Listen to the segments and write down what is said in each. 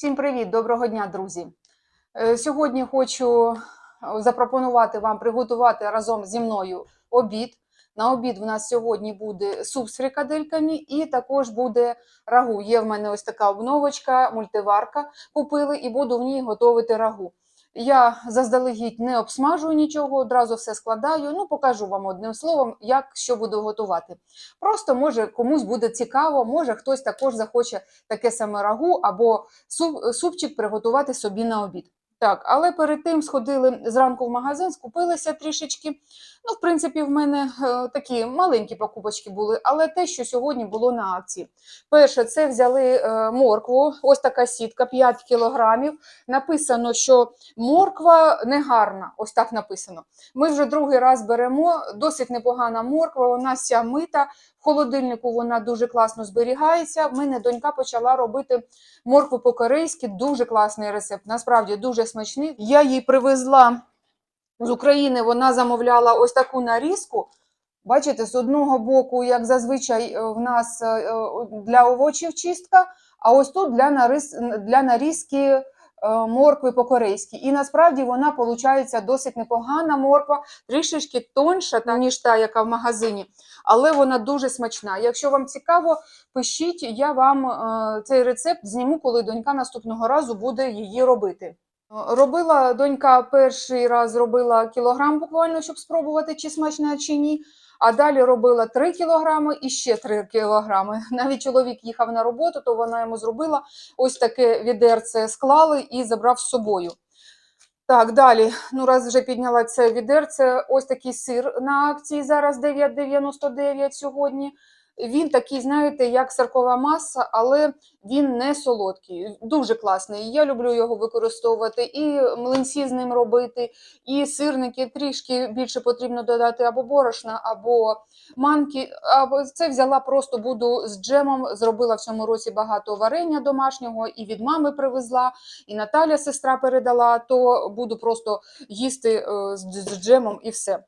Всім привіт, доброго дня, друзі. Е, Сьогодні хочу запропонувати вам приготувати разом зі мною обід. На обід в нас сьогодні буде суп з фрикадельками і також буде рагу. Є в мене ось така обновочка, мультиварка купили і буду в ній готувати рагу. Я заздалегідь не обсмажую нічого, одразу все складаю. Ну, покажу вам одним словом, як що буду готувати. Просто може комусь буде цікаво, може хтось також захоче таке саме рагу або суп, супчик приготувати собі на обід. Так, але перед тим сходили зранку в магазин, скупилися трішечки. Ну, в принципі, в мене е, такі маленькі покупочки були, але те, що сьогодні було на акції. Перше, це взяли е, моркву, ось така сітка 5 кілограмів. Написано, що морква негарна, ось так написано. Ми вже другий раз беремо, досить непогана морква, вона вся мита. В холодильнику вона дуже класно зберігається. В мене донька почала робити моркву по-корейськи, дуже класний рецепт. Насправді дуже смачний. Я їй привезла з України, вона замовляла ось таку нарізку. Бачите, з одного боку, як зазвичай е, в нас е, е, для овочів чистка, а ось тут для, наріз, для нарізки моркви по-корейськи. І насправді вона виходить досить непогана морква, трішечки тонша, ніж та, яка в магазині, але вона дуже смачна. Якщо вам цікаво, пишіть, я вам цей рецепт зніму, коли донька наступного разу буде її робити. Робила донька перший раз робила кілограм буквально, щоб спробувати, чи смачна, чи ні. А далі робила 3 кілограми і ще 3 кілограми. Навіть чоловік їхав на роботу, то вона йому зробила ось таке відерце склали і забрав з собою. Так, далі. Ну, раз вже підняла це відерце, ось такий сир на акції зараз 9,99 сьогодні. Він такий, знаєте, як сиркова маса, але він не солодкий. Дуже класний. Я люблю його використовувати і млинці з ним робити, і сирники трішки більше потрібно додати або борошна, або манки. Або це взяла просто буду з джемом. Зробила в цьому році багато варення домашнього, і від мами привезла, і Наталя, сестра, передала. То буду просто їсти е, з, джемом і все.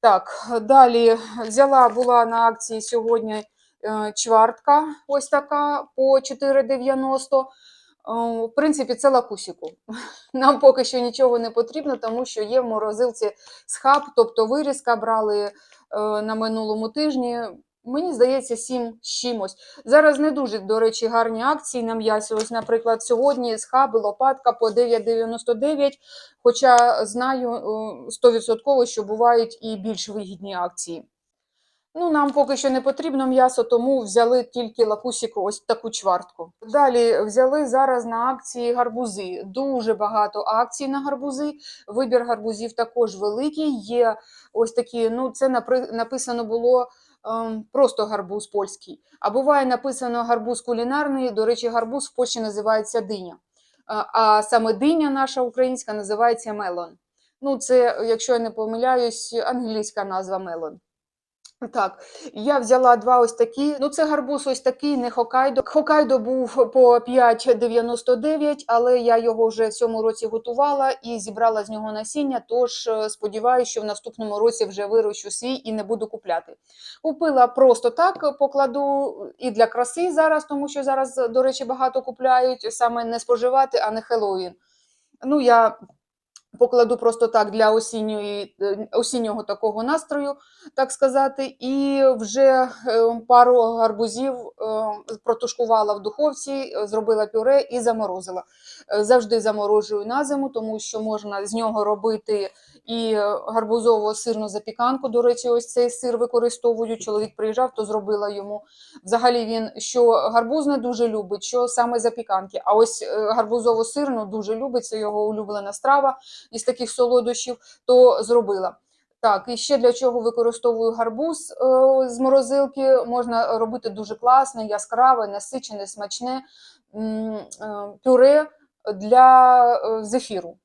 Так, далі взяла була на акції сьогодні чвартка, ось така по 4,90. Е, В принципі, це лакусіку. Нам поки що нічого не потрібно, тому що є в морозилці схаб, тобто вирізка брали е, на минулому тижні. Мені здається, 7 з чимось. Зараз не дуже, до речі, гарні акції на м'ясо. Ось, наприклад, сьогодні схаби, лопатка по 9,99. Хоча знаю е, 100%, що бувають і більш вигідні акції. Ну, нам поки що не потрібно м'ясо, тому взяли тільки лакусіку, ось таку чвартку. Далі взяли зараз на акції гарбузи. Дуже багато акцій на гарбузи. Вибір гарбузів також великий. Є ось такі, ну це написано було ем, просто гарбуз польський. А буває написано гарбуз кулінарний. До речі, гарбуз в Польщі називається диня. А саме диня наша українська називається мелон. Ну, це, якщо я не помиляюсь, англійська назва мелон. Так, я взяла два ось такі. Ну, це гарбуз ось такий, не Хокайдо. Хокайдо був по 5,99, але я його вже в цьому році готувала і зібрала з нього насіння. Тож е, сподіваюся, що в наступному році вже вирощу свій і не буду купляти. Купила просто так, покладу і для краси зараз, тому що зараз, до речі, багато купляють саме не споживати, а не Хеллоуін. Ну, я покладу просто так для осінньої, е, осіннього такого настрою, так сказати. І вже е, пару гарбузів е, протушкувала в духовці, зробила пюре і заморозила. Завжди заморожую на зиму, тому що можна з нього робити і гарбузово сирну запіканку. До речі, ось цей сир використовую. Чоловік приїжджав, то зробила йому. Взагалі він що гарбуз не дуже любить, що саме запіканки. А ось гарбузово сирну дуже любить, це його улюблена страва із таких солодощів, то зробила. Так, і ще для чого використовую гарбуз е, з морозилки. Можна робити дуже класне, яскраве, насичене, смачне е, пюре для е, зефіру.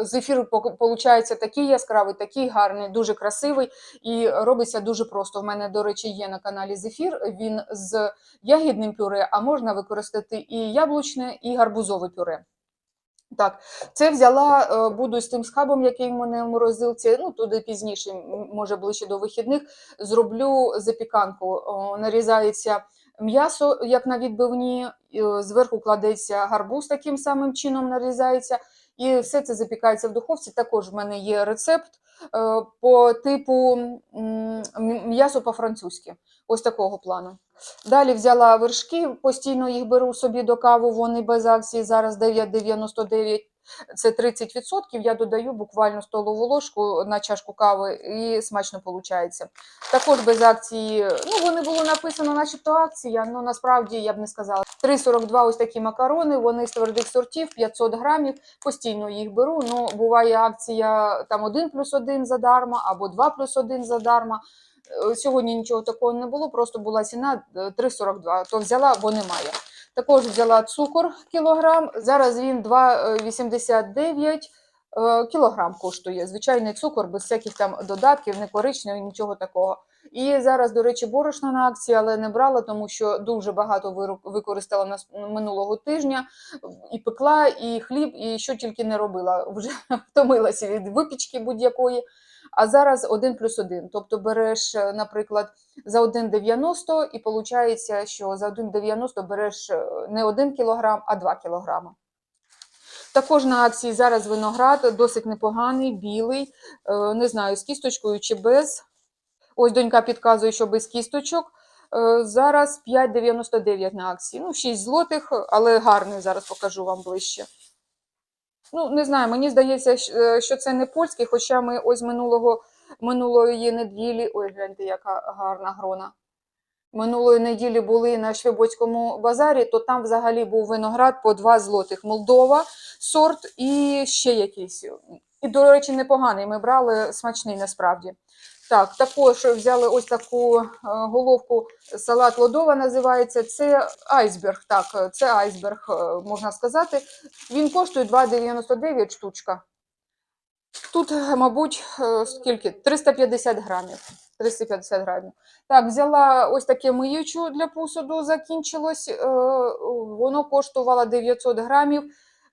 Зефір виходить такий яскравий, такий гарний, дуже красивий і робиться дуже просто. В мене, до речі, є на каналі зефір. Він з ягідним пюре, а можна використати і яблучне, і гарбузове пюре. Так, це взяла, е, буду з тим схабом, який в мене в морозилці, ну туди пізніше, може ближче до вихідних, зроблю запіканку. Нарізається М'ясо, як на відбивні, е, зверху кладеться гарбуз таким самим чином нарізається. І все це запікається в духовці. Також в мене є рецепт е, по типу м'ясо по-французьки. Ось такого плану. Далі взяла вершки, постійно їх беру собі до каву, вони без акції зараз 9,99. Це 30%. Я додаю буквально столову ложку на чашку кави і смачно виходить. Також без акції, ну вони було написано, начебто акція, але насправді я б не сказала. 3,42 ось такі макарони, вони з твердих сортів, 500 грамів. Постійно їх беру. Ну, буває акція там 1 плюс 1 задарма або 2 плюс 1 задарма. Е, Сьогодні нічого такого не було, просто була ціна е, 3,42, то взяла, бо немає. Також взяла цукор кілограм. Зараз він 2,89 е, кілограм коштує. Звичайний цукор без всяких там додатків, не коричневий, нічого такого. І зараз, до речі, борошна на акції, але не брала, тому що дуже багато використала на с- минулого тижня. І пекла, і хліб, і що тільки не робила. Вже втомилася від випічки будь-якої. А зараз 1 плюс 1. Тобто береш, е, наприклад, за 1,90 і виходить, що за 1,90 береш е, не 1 кг, а 2 кг. Також на акції зараз виноград досить непоганий, білий, е, не знаю, з кісточкою чи без. Ось донька підказує, що без кісточок. Зараз 5,99 на акції. Ну, 6 злотих, але гарний, зараз покажу вам ближче. Ну, не знаю, мені здається, е, що це не польський, хоча ми ось минулого, минулої неділі, ой, гляньте, яка гарна грона. Минулої неділі були на Швебоцькому базарі, то там взагалі був виноград по 2 злотих. Молдова, сорт і ще якийсь. І, до речі, непоганий. Ми брали смачний насправді. Так, також взяли ось таку е, головку салат лодова називається. Це айсберг. Так, це айсберг, е, можна сказати. Він коштує 2,99 штучка. Тут, е, мабуть, скільки? 350 грамів. 350 грамів. Так, взяла ось таке миючу для посуду, закінчилось. Воно коштувало 900 грамів,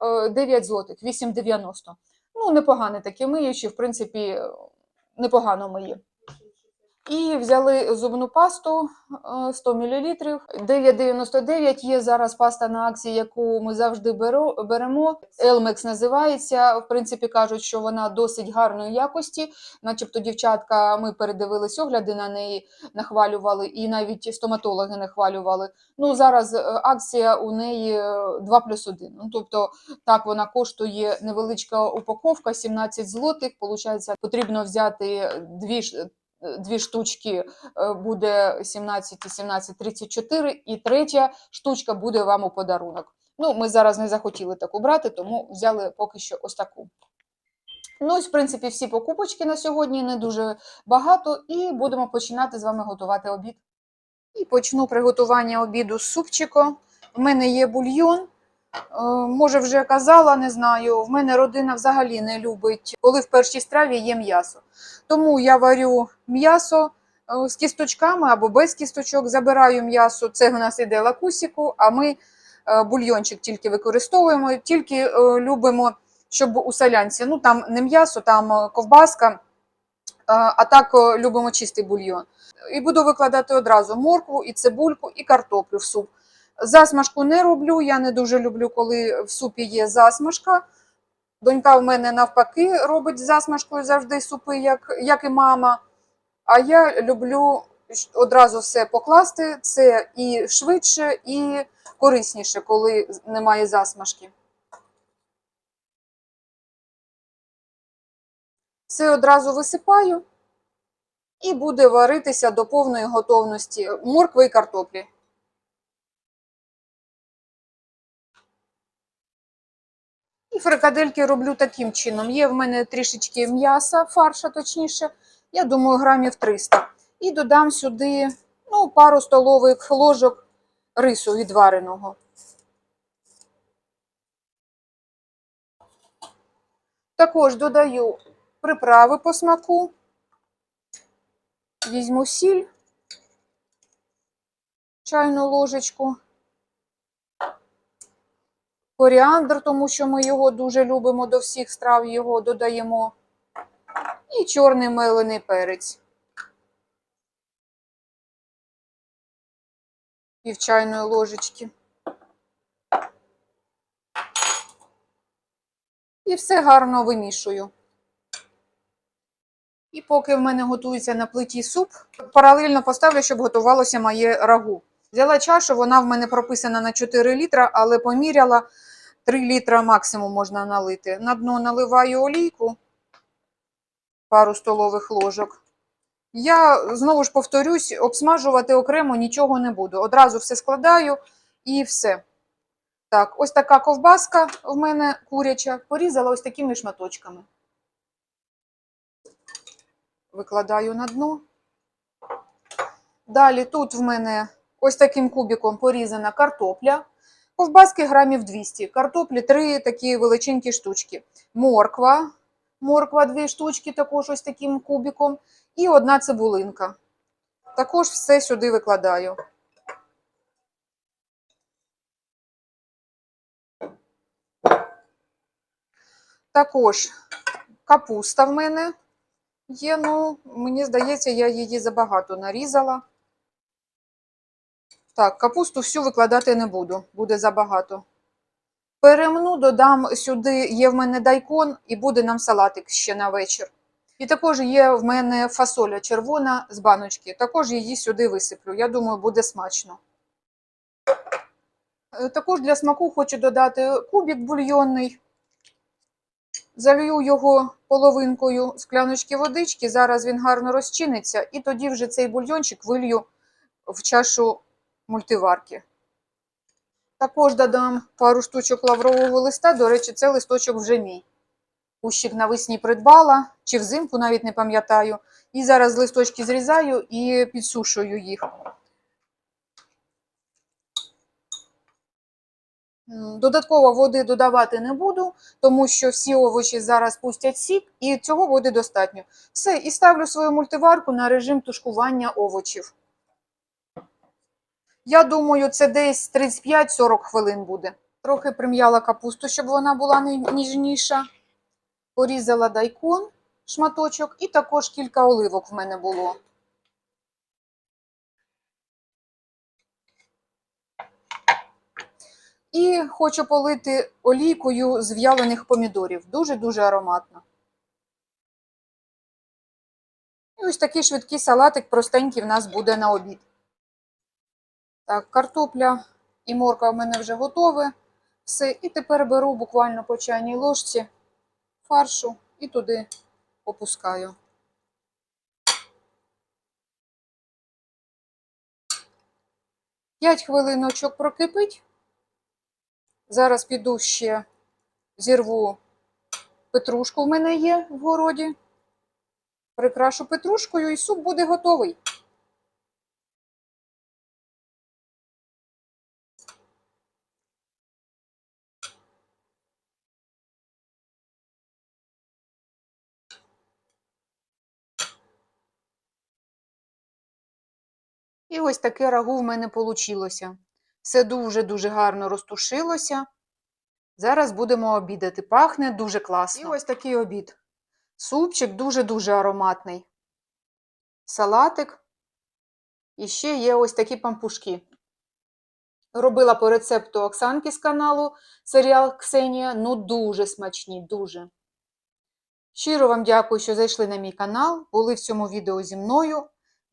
е, 9 злотих, 8,90. Ну, непогане таке миюче, в принципі, непогано миє. І взяли зубну пасту е, 100 мл. 9,99 є зараз паста на акції, яку ми завжди беремо. Elmex називається. В принципі, кажуть, що вона досить гарної якості. Начебто, дівчатка, ми передивились огляди на неї, нахвалювали, і навіть стоматологи нахвалювали. Ну, зараз е, акція у неї е, 2 плюс 1. Ну, тобто, так вона коштує невеличка упаковка, 17 злотих. Получається, потрібно взяти дві дві штучки е, буде 17 і 17, 34, і третя штучка буде вам у подарунок. Ну, ми зараз не захотіли таку брати, тому взяли поки що ось таку. Ну, ось, в принципі, всі покупочки на сьогодні не дуже багато, і будемо починати з вами готувати обід. І почну приготування обіду з супчиком. В мене є бульйон. Е, Може, вже казала, не знаю. В мене родина взагалі не любить, коли в першій страві є м'ясо. Тому я варю м'ясо е, з кісточками або без кісточок. Забираю м'ясо. Це в нас іде лакусіку, а ми е, бульйончик тільки використовуємо, тільки любимо, щоб у солянці. Ну там не м'ясо, там ковбаска, а так любимо чистий бульйон. І буду викладати одразу моркву, і цибульку, і картоплю в суп. Засмажку не роблю. Я не дуже люблю, коли в супі є засмажка. Донька в мене навпаки робить засмажкою завжди супи, як, як і мама. А я люблю одразу все покласти. Це і швидше, і корисніше, коли немає засмажки. Все одразу висипаю і буде варитися до повної готовності моркви і картоплі. І фрикадельки роблю таким чином. Є в мене трішечки м'яса, фарша точніше, я думаю, грамів 300. І додам сюди ну, пару столових ложок рису відвареного. Також додаю приправи по смаку. Візьму сіль, чайну ложечку коріандр, тому що ми його дуже любимо до всіх страв, його додаємо. І чорний мелений перець. пів чайної ложечки. І все гарно вимішую. І поки в мене готується на плиті суп, паралельно поставлю, щоб готувалося моє рагу. Взяла чашу, вона в мене прописана на 4 літра, але поміряла 3 літра максимум можна налити. На дно наливаю олійку, пару столових ложок. Я знову ж повторюсь, обсмажувати окремо нічого не буду. Одразу все складаю і все. Так, ось така ковбаска в мене куряча, порізала ось такими шматочками. Викладаю на дно. Далі тут в мене ось таким кубиком порізана картопля. Ковбаски грамів 200. Картоплі 3 такі величенькі штучки. Морква. Морква 2 штучки, також ось таким кубиком. І одна цибулинка. Також все сюди викладаю. Також капуста в мене є. Ну, мені здається, я її забагато нарізала. Так, капусту всю викладати не буду, буде забагато. Перемну, додам сюди, є в мене дайкон, і буде нам салатик ще на вечір. І також є в мене фасоля червона з баночки. Також її сюди висиплю. Я думаю, буде смачно. Е, Також для смаку хочу додати кубик бульйонний. Залью його половинкою скляночки водички. Зараз він гарно розчиниться, і тоді вже цей бульйончик вилью в чашу мультиварки. Також додам пару штучок лаврового листа. До речі, це листочок вже мій. Кущик навесні придбала, чи взимку навіть не пам'ятаю. І зараз листочки зрізаю і підсушую їх. Додатково води додавати не буду, тому що всі овочі зараз пустять сік, і цього буде достатньо. Все, і ставлю свою мультиварку на режим тушкування овочів. Я думаю, це десь 35-40 хвилин буде. Трохи прим'яла капусту, щоб вона була ні- ніжніша. Порізала дайкон, шматочок, і також кілька оливок в мене було. І хочу полити олійкою з в'ялених помідорів. Дуже-дуже ароматно. І ось такий швидкий салатик простенький в нас буде на обід. Так, картопля і морква в мене вже готові. Все. І тепер беру буквально по чайній ложці фаршу і туди опускаю. П'ять хвилиночок прокипить. Зараз піду ще зірву петрушку в мене є в городі. Прикрашу петрушкою і суп буде готовий. Ось таке рагу в мене вийшло. Все дуже-дуже гарно розтушилося. Зараз будемо обідати. Пахне дуже класно. І ось такий обід. Супчик дуже-дуже ароматний. Салатик. І ще є ось такі пампушки. Робила по рецепту Оксанки з каналу серіал Ксенія. Ну, дуже смачні, дуже. Щиро вам дякую, що зайшли на мій канал, були в цьому відео зі мною.